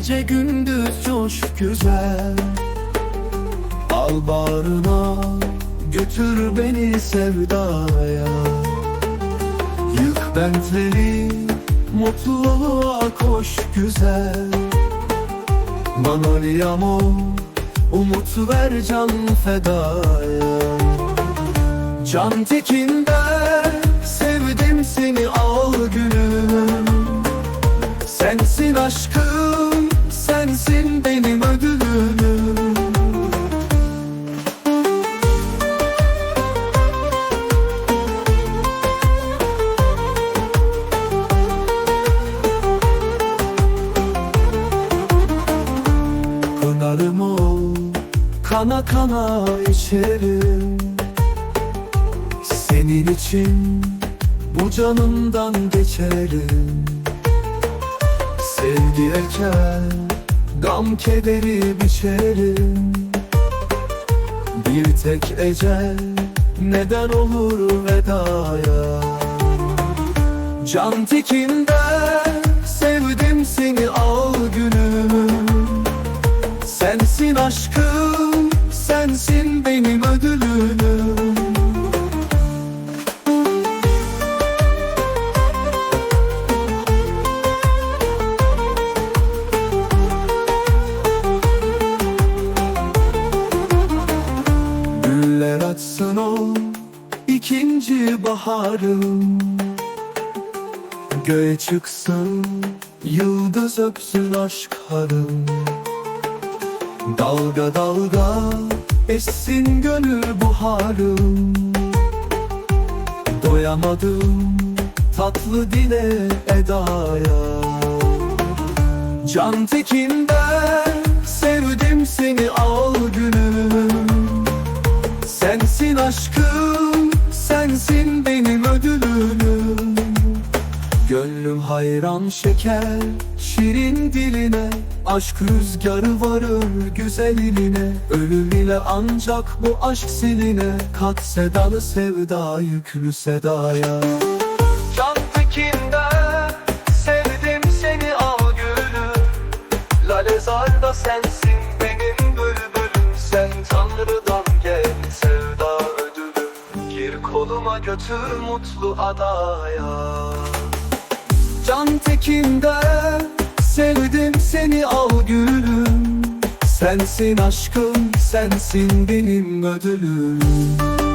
Gece gündüz coş güzel. Al bağrına götür beni sevdaya. Yık bentleri mutluluğa koş güzel. Manolyamo umut ver can fedaya. Can tekinden sevdim seni al gülüm Sensin aşkım, sensin benim ödülüm Pınarım ol, kana kana içerim. Senin için bu canımdan geçerim. Sevgi eker, gam kederi biçerim Bir tek ecel neden olur vedaya? Can tekinden sevdim seni al gülüm Sensin aşkım, sensin benim ödülüm baharım. Göğe çıksın yıldız öpsün aşk harım. Dalga dalga essin gönül buharım. Doyamadım tatlı dile edaya. Can tekinden sevdim seni al gülüm Sensin aşkım, sensin benim ödülüm. Gönlüm hayran şeker, şirin diline Aşk rüzgarı varır güzel iline. Ölüm ile ancak bu aşk siline Kat sedalı sevda yüklü sedaya. Can tekinden sevdim seni al gülüm Lalezarda sensin benim bülbülüm Sen tanrıdan Gir koluma götür mutlu adaya. Can tekinden sevdim seni al gülüm. Sensin aşkım sensin benim ödülüm